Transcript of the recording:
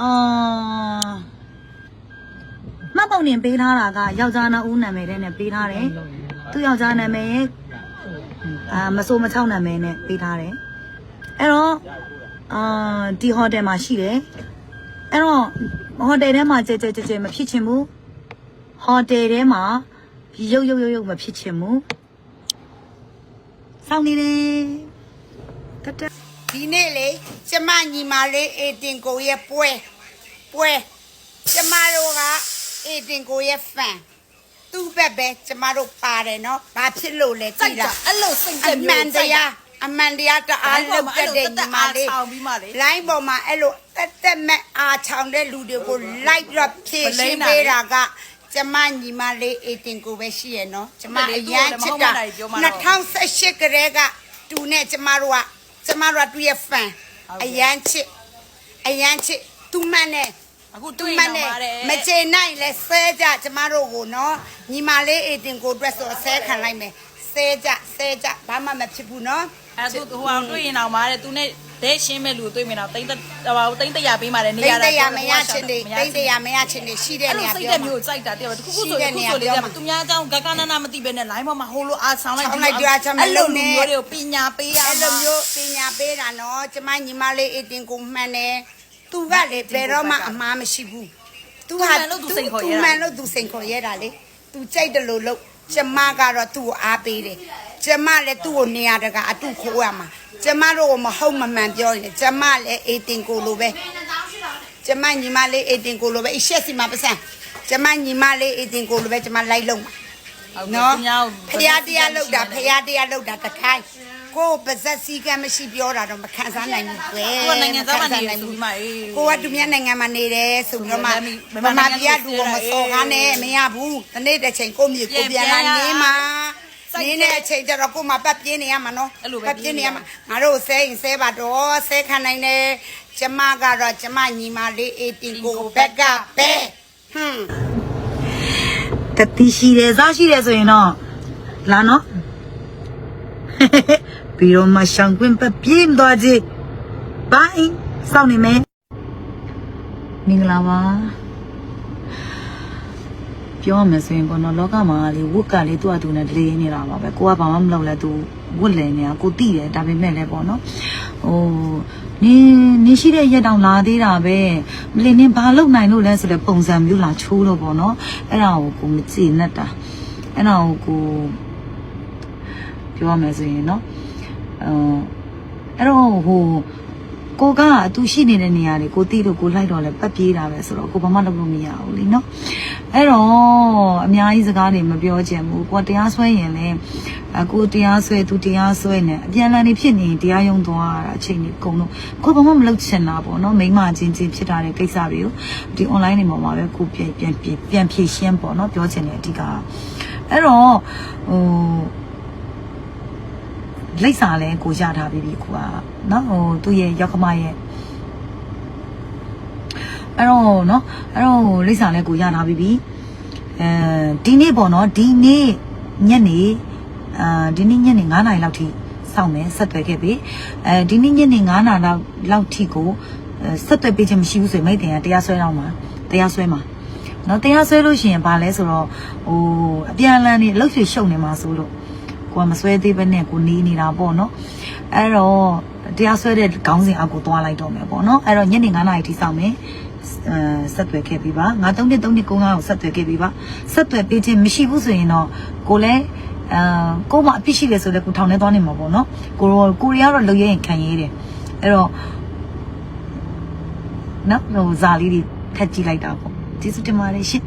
အာမှတ်ပုံတင်ပေးထားတာကယောက်ျားနှစ်ဦးနာမည်နဲ့ပေးထားတယ်သူယောက်ျားနာမည်အာမဆိုးမချောက်နာမည်နဲ့ပေးထားတယ်အဲ့တော့အာဒီဟိုတယ်မှာရှိတယ်အဲ့တော့ဟိုတယ်ထဲမှာကြဲကြဲကြဲကြဲမဖြစ်ချင်ဘူးဟိုတယ်ထဲမှာရုပ်ရုပ်ရုပ်ရုပ်မဖြစ်ချင်ဘူးစောင့်နေတယ်တတ်တတ်ဒီနေ့လေကျမညီမလေးအေတင်ကိုရဲ့ပွဲ ပွဲကျမတို့ကအေတင်ကိုရဲ့ဖန်သူ့ဘက်ပဲကျမတို့ပါတယ်နော်ဘာဖြစ်လို့လဲစိုကြက်ည်တာလားအဲ့လိုစိတ်အသက်မှမျိုးန်တရားအမှန်တရားတအားလုပ်တတ်တဲ့ညီမလေး ဆောင်းပြီးမှလေလိုင်းပေါ်မှာအဲ့လိုတက်တက်မဲ့အားချောင်တဲ့လူတွေကိုလိုက်တော့ဖြည့်ရှင်းပေးတာကကျမညီမလေးအေတင်ကိုပဲရှိရနော်ကျမအရန်ချစ်တာ2018ကလေးကတူနဲ့ကျမတို့ကကျမတို့ကသူ့ရဲ့ဖန်အရန်ချစ်အရန်ချစ်သူမနဲ့ အခုသူတွေ့မနေနဲ့ပါတယ်မချေနိုင်လဲဆဲကြကျမတို့ကိုနော်ညီမလေးအေတင်ကိုအတွက်ဆိုဆဲခံလိုက်မယ်ဆဲကြဆဲကြဘာမှမဖြစ်ဘူးနော်အဲ့သူဟိုအောင်တွေ့ရင်တော့မာတဲ့သူနဲ့ဒဲရှင်းမဲ့လူတွေ့မြင်တော့တိမ့်တဟိုတိမ့်တရပေးမှလည်းနေတိရတ်တာတရားမရချင်နေတိတ်တရားမရချင်နေရှိတဲ့အဲ့နေလိုရာစိတ်ပြောသက်မှာမျိုးစိုက်တာတဲ့တခုခုရှိဆိုတဲ့တခုနေရာဆိုလေးပြောကမှာသူများအကြောင်းဂကနနာမသိပဲနဲ့ line ပေါ်မှာဟိုလိုအားဆောင်လိုက်ဆောင်းလိုက်ကြွားချင်မအဲ့လို့လိုနဲ့လူမျိုးတွေကိုပညာပေးရအဲ့မှာလိုမျိုးပညာပေးတာနော်ကျမညီမလေးအတင်ကိုမှန်တယ် သူကလေဘယ်တော့မှအမားမရှိဘူးသူမှန်လို့သူစိန်ခေါ်ရတာလေသူကြိုက်တယ်လို့လို့ကျမကတော့သူ့ကိုအားပေးတယ်ကျမလည်းသူ့ကိုနေရာတကာအတုခိုးရမှာကျမတို့ကမဟုတ်မမှန်ပြောရင်ကျမလည်းအတင်ကိုလိုပဲကျမညီမလေးအတင်ကိုလိုပဲအရှက်စီမှာပတ်စံကျမညီမလေးအတင်ကိုလိုပဲကျမလိုက်လုံးမှာနော်ဖရာတရားလောက်တာဖရာတရားလောက်တာတခိုင်း ကိုယ်ပါဇက်စည်းကမ်းမရှိပြောတာတော့မခံစားနိုင်ဘူးကွယ်ကိုကနိုင်ငံသားမနေဘူးဒီမှာအေးကိုကသူများနိုင်ငံမှာနေတယ်ဆိုပြီးတော့မှဗမာဗမာနိုင်ငံပြည်ကလူကမစော်ကားနဲ့မရဘူးဒီနေ့တစ်ချိန်ကိုမြေကိုပြန်လာနေမှာနေနဲ့အချိန်ကျတော့ကိုမပတ်ပြင်းနေရမှာနော်ပတ်ပြင်းနေရမှာငါတို့ဆဲရင်ဆဲပါတော့ဆဲခံနိုင်တယ်ကျမကတော့ကျမညီမလေးအေတင်ကိုဘက်ကပဲဟွန်းတတိရှိတယ်စားရှိတယ်ဆိုရင်တော့လာနော် ပြီးတော့မှရှောင်းကွင်းပပြင်းသွားကြည့်ဘိုင်းစောင့်နေမယ်မင်္ဂလာပါပြောရမယ်ဆိုရင်ပေါ့နော်လောကမှာလေဝတ်ကလေသူ့အတူနဲ့လေးနေတာပါပဲကိုကဘာမှမလုပ်လဲသူဝတ်လဲနေတာကိုတိတယ်ဒါပေမဲ့လည်းပေါ့နော်ဟိုနင်းနင်းရှိတဲ့ရက်တောင်လာသေးတာပဲမလီနင်းဘာလုပ်နိုင်လို့လဲဆိုတဲ့ပုံစံမျိုးလာချိုးလို့ပေါ့နော်အဲ့ဒါကိုကိုမကြည့်နဲ့တာအဲ့ဒါကိုကိုပြောရမယ်ဆိုရင်နော် အဲအဲ့တော့ဟိုကိုကအတူရှိနေတဲ့နေရာတွေကိုတီးလို့ကိုလိုက်တော့လဲပတ်ပြေးတာပဲဆိုတော့ကိုဘာမှလုပ်လို့မရဘူးလीနော်အဲ့တော့အများကြီးစကားတွေမပြောချင်ဘူးကိုကတရားစွဲရင်လဲအကိုတရားစွဲသူတရားစွဲနေအပြန်အလှန်နေဖြစ်နေရင်တရားရုံးသွားတာအချိန်ကြီးကုန်တော့ကိုဘာမှမလုပ်ချင်တာပေါ့နော်မိမချင်းချင်းဖြစ်တာတဲ့ကိစ္စတွေကိုဒီ online နေမှာပဲကိုပြန်ပြန်ပြန်ဖြည့်ရှင်းပေါ့နော်ပြောချင်တယ်အဓိကအဲ့တော့ဟို လိပ်စာလဲကိုရထားပြီးပြီခုကနော်ဟိုသူ့ရဲ့ရောက်ခမရဲ့အဲ့တော့နော်အဲ့တော့လိပ်စာလဲကိုရထားပြီးပြီအဲဒီနေ့ပေါ့နော်ဒီနေ့ညနေအာဒီနေ့ညနေ9နာရီလောက်ထိစောင့်မယ်ဆက်သွယ်ခဲ့ပြီအဲဒီနေ့ညနေ9နာရီလောက်လောက်ထိကိုဆက်သွယ်ပေးခြင်းမရှိဘူးဆိုရင်မိတ်တင်ကတရားစွဲတော့မှာတရားစွဲမှာနော်တရားစွဲလို့ရှိရင်ဘာလဲဆိုတော့ဟိုအပြန်အလှန်နေလှုပ်ရွှေရှုပ်နေမှာဆိုလို့ ကိုကမဆွဲသေးဘဲနဲ့ကိုနေနေတာပေါ့နော်အဲ့တော့တရားဆွဲတဲ့ခေါင်းစဉ်အောက်ကိုသွားလိုက်တော့မယ်ပေါ့နော်အဲ့တော့ညနေ9:00နာရီထိစောင့်မယ်အဲဆက်သွယ်ခဲ့ပြီပါငါ3နှစ်3နှစ်9ကိုဆက်သွယ်ခဲ့ပြီပါဆက်သွယ်ပေးခြင်းမရှိဘူးဆိုရင်တော့ကိုလည်းအဲကိုမအပြစ်ရှိတယ်ဆိုလည်းကိုထောင်ထဲသွားနေမှာပေါ့နော်ကိုရောကိုရီးယားတော့လုံရရင်ခံရည်တယ်အဲ့တော့နော်ဟိုဇာလေးတွေထက်ကြည့်လိုက်တာပေါ့ကျေးဇူးတင်ပါတယ်ရှင်